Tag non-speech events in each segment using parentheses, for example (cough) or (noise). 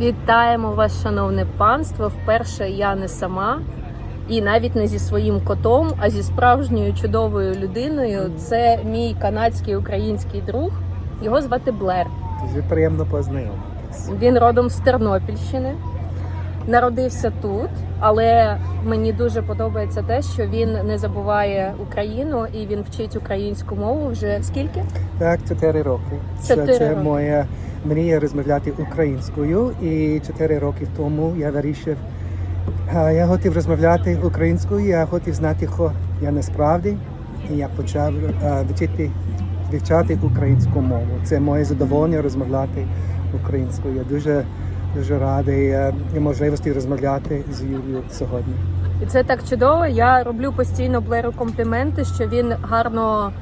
Вітаємо вас, шановне панство. Вперше я не сама, і навіть не зі своїм котом, а зі справжньою чудовою людиною. Це мій канадський український друг. Його звати Блер. Дуже приємно познайомитися. Він родом з Тернопільщини, народився тут, але мені дуже подобається те, що він не забуває Україну і він вчить українську мову вже скільки? Так, 4 роки. Чотири це, це роки. моя мрія розмовляти українською. І 4 роки тому я вирішив, я хотів розмовляти українською, я хотів знати, хто я насправді. І я почав вчити, вивчати українську мову. Це моє задоволення розмовляти українською. Я дуже дуже радий е, можливості розмовляти з Юлією сьогодні. І це так чудово. Я роблю постійно Блеру компліменти, що він гарно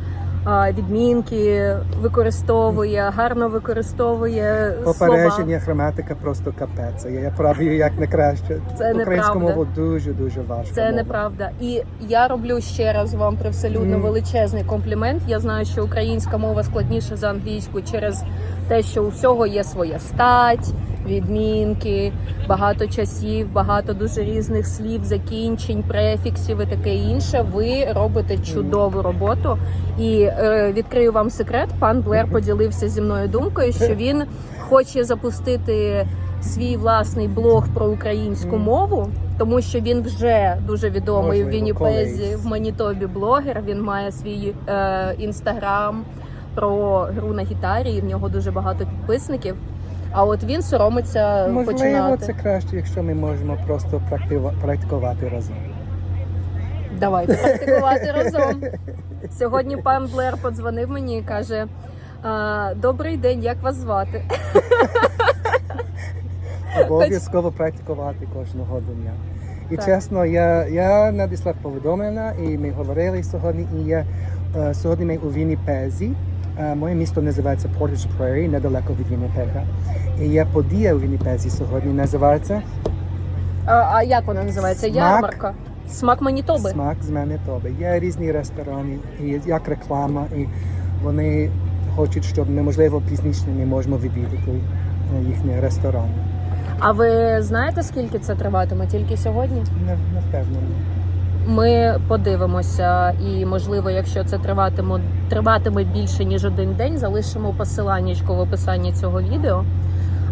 відмінки використовує, гарно використовує слова. Попередження, граматика просто капець. Я, правлю як не краще. Це Українську мову дуже дуже важко. Це неправда. І я роблю ще раз вам привселюдно Мгм. величезний комплімент. Я знаю, що українська мова складніша за англійську через те, що у всього є своя стать, відмінки, багато часів, багато дуже різних слів, закінчень, префіксів і таке інше. Ви робите чудову роботу. І е, відкрию вам секрет. Пан Блер поділився зі мною думкою, що він хоче запустити свій власний блог про українську мову. Тому що він вже дуже відомий в Можливо, Вінніпезі, в Манітобі блогер. Він має свій е, інстаграм про гру на гітарі, і в нього дуже багато підписників. А от він соромиться Можливо, починати. це краще, якщо ми можемо просто практикувати разом. Давайте практикувати (laughs) разом. Сьогодні пан Блер подзвонив мені і каже: Добрий день, як вас звати? (laughs) Обов'язково практикувати кожного дня. І Так. чесно, я, я надіслав повідомлення, і ми говорили сьогодні. І я е, сьогодні ми у Вінніпезі. Е, Моє місто називається Portage Prairie, недалеко від Вінніпега. І є подія у Вінніпезі сьогодні, називається А, а як вона називається? Смак. Ярмарка. Смак Манітоби. Смак з Манітоби. Є різні ресторани, і як реклама, і вони хочуть, щоб ми, можливо, пізніше ми можемо відвідати їхні ресторани. А ви знаєте, скільки це триватиме? Тільки сьогодні? Не, не впевнений. Ми подивимося, і можливо, якщо це триватиме, триватиме більше ніж один день, залишимо посиланнячко в описанні цього відео.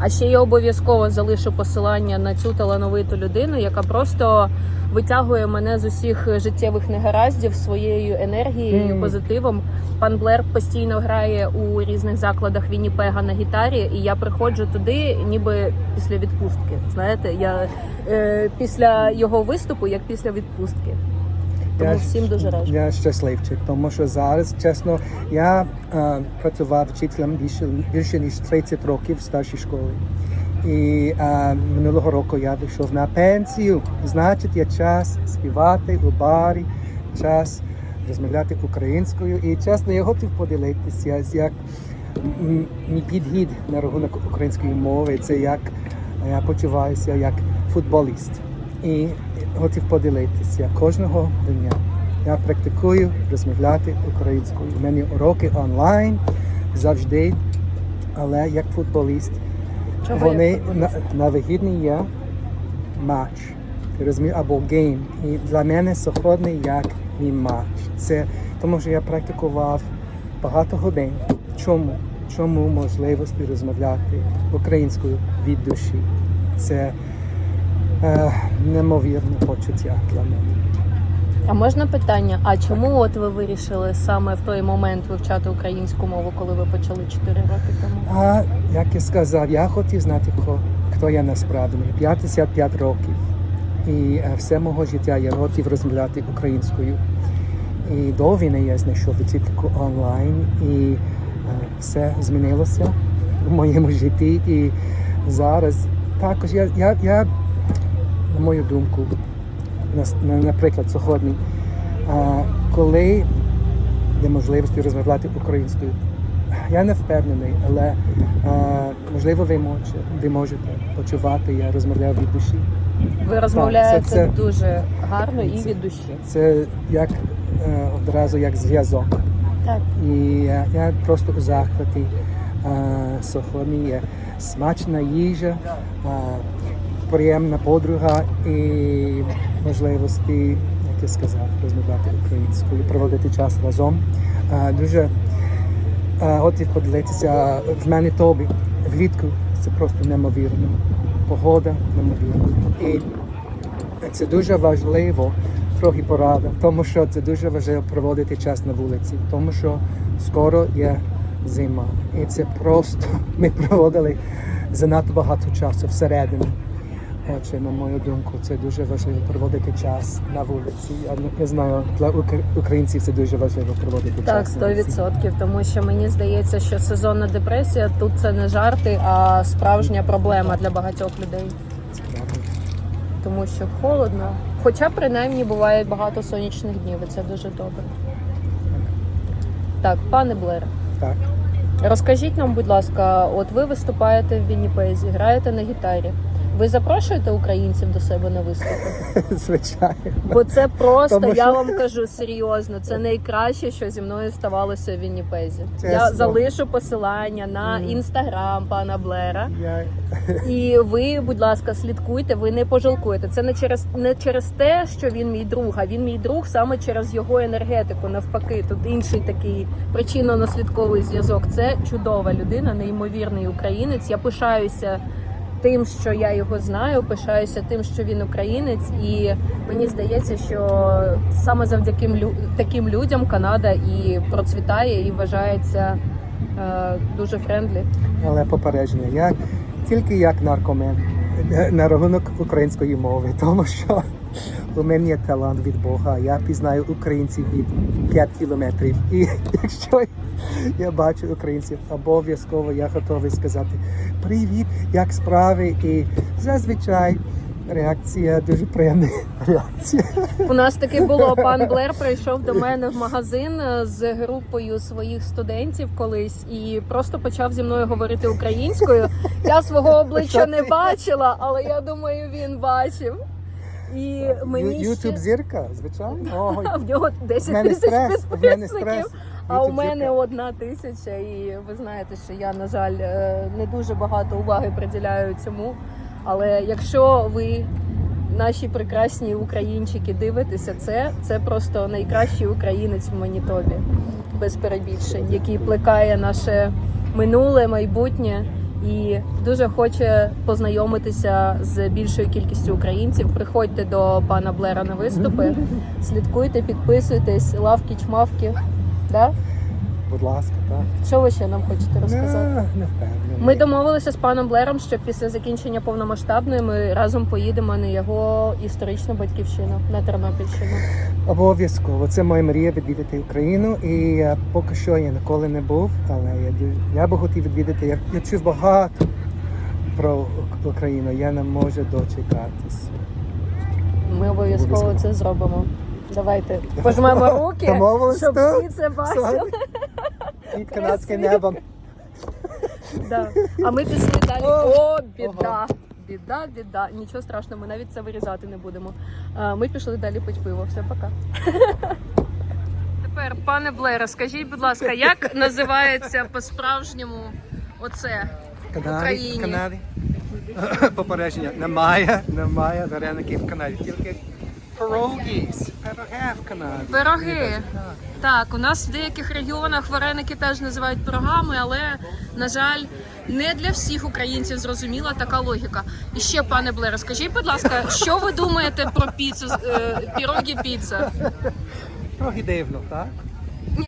А ще я обов'язково залишу посилання на цю талановиту людину, яка просто витягує мене з усіх життєвих негараздів своєю енергією, Мгм. позитивом. Пан Блер постійно грає у різних закладах Вінніпега на гітарі, і я приходжу туди, ніби після відпустки. Знаєте, я е, після його виступу, як після відпустки. Тому Я всім дуже раджу. Я щасливчик, тому що зараз, чесно, я е, працював вчителем більше, більше ніж 30 років в старшій школі. І е, минулого року я вийшов на пенсію. Значить, є час співати у барі, час розмовляти українською. І чесно, я хотів поділитися, як мій підхід на рахунок української мови. Це як я почуваюся як футболіст. І хотів поділитися кожного дня. Я практикую розмовляти українською. У мене уроки онлайн завжди, але як футболіст, Чого вони як футболіст? на, на вихідні є матч ти розумієш, або гейм. І для мене сьогодні як мій матч. Це тому, що я практикував багато годин. Чому? Чому можливості розмовляти українською від душі? Це неймовірне почуття для мене. А можна питання? А чому от ви вирішили саме в той момент вивчати українську мову, коли ви почали 4 роки тому? А як я сказав, я хотів знати, хто, хто я насправді. Мені 55 років. І е, все мого життя я хотів розмовляти українською. І до війни я знайшов вчительку онлайн, і е, все змінилося в моєму житті. І зараз також я, я, я на мою думку, наприклад, сьогодні, коли є можливості розмовляти українською, я не впевнений, але можливо ви можете, ви можете почувати, я розмовляю від душі. Ви розмовляєте це- дуже гарно і це- від душі. Це як е, одразу як зв'язок. Так. І я, я просто у захваті сьогодні. Я смачна їжа, приємна подруга і можливості, як я сказав, розмовляти українською, проводити час разом. Дуже а, хотів поділитися в мене тобі влітку. Це просто неймовірно. Погода неймовірна. І це дуже важливо, трохи порада, тому що це дуже важливо проводити час на вулиці, тому що скоро є зима. І це просто ми проводили занадто багато часу всередині. Отже, на мою думку, це дуже важливо проводити час на вулиці. Я, не- знаю, для ук- українців це дуже важливо проводити Так, час. на вулиці. 100%, тому що мені здається, що сезонна депресія тут це не жарти, а справжня проблема для багатьох людей. Тому що холодно. Хоча принаймні буває багато сонячних днів, і це дуже добре. Так, пане Блере, Так. розкажіть нам, будь ласка, от ви виступаєте в Вінніпезі, граєте на гітарі. Ви запрошуєте українців до себе на виступи? (laughs) Звичайно. Бо це просто, Тому я що- вам кажу серйозно, це найкраще, що зі мною ставалося в Вінніпезі. Я залишу посилання на інстаграм пана Блера. Я... (laughs) І ви, будь ласка, слідкуйте, ви не пожалкуєте. Це не через не через те, що він мій друг, а він мій друг саме через його енергетику. Навпаки, тут інший такий причинно-наслідковий зв'язок. Це чудова людина, неймовірний українець. Я пишаюся тим, що я його знаю, пишаюся тим, що він українець, і мені здається, що саме завдяки таким людям Канада і процвітає, і вважається е, дуже френдлі. Але попередження, я тільки як наркомен е, на рахунок української мови, (laughs) тому що у мене є талант від Бога. Я пізнаю українців від 5 кілометрів. І (laughs) якщо я бачу українців, обов'язково я готовий сказати привіт, як справи. І зазвичай реакція дуже приємна (laughs) реакція. У нас таки було. Пан Блер прийшов до мене в магазин е, з групою своїх студентів колись і просто почав зі мною говорити українською. Я свого обличчя не бачила, але я думаю, він бачив. І мені Ютуб ще... зірка, звичайно. В нього 10 мене тисяч стрес, підписників. А у мене одна тисяча, і ви знаєте, що я, на жаль, е, не дуже багато уваги приділяю цьому. Але якщо ви, наші прекрасні українчики, дивитеся це, це просто найкращий українець в Манітобі, без перебільшень, який плекає наше минуле, майбутнє. І дуже хоче познайомитися з більшою кількістю українців. Приходьте до пана Блера на виступи, слідкуйте, підписуйтесь, лавки, чмавки. Да? Будь ласка, так. Що ви ще нам хочете розказати? Не, не впевнений. Ми домовилися з паном Блером, що після закінчення повномасштабної ми разом поїдемо на його історичну батьківщину на Тернопільщину. Обов'язково. Це моя мрія відвідати Україну. І е, поки що я ніколи не був, але я, я би хотів відвідати. Я, я чув багато про Україну. Я не можу дочекатись. Ми обов'язково Обов'язково. це зробимо. Давайте пожмемо (laughs) руки, щоб всі це бачили. Під (laughs) канадським небом. Да. А ми пішли далі. О, біда. Біда, біда. Нічого страшного, ми навіть це вирізати не будемо. А, Ми пішли далі пить пиво. Все, пока. Тепер, пане Блере, скажіть, будь ласка, як називається по-справжньому оце? Канаді, Україні. Канаді. Попередження. Немає, немає вареників в Канаді. Тільки пирогіс. Пироги. Пироги. Так. Так, у нас в деяких регіонах вареники теж називають пирогами, але на жаль, не для всіх українців зрозуміла така логіка. І ще, пане Блере, скажіть, будь ласка, що ви думаєте про піцу, е, пірогі піца? Трохи дивно, так?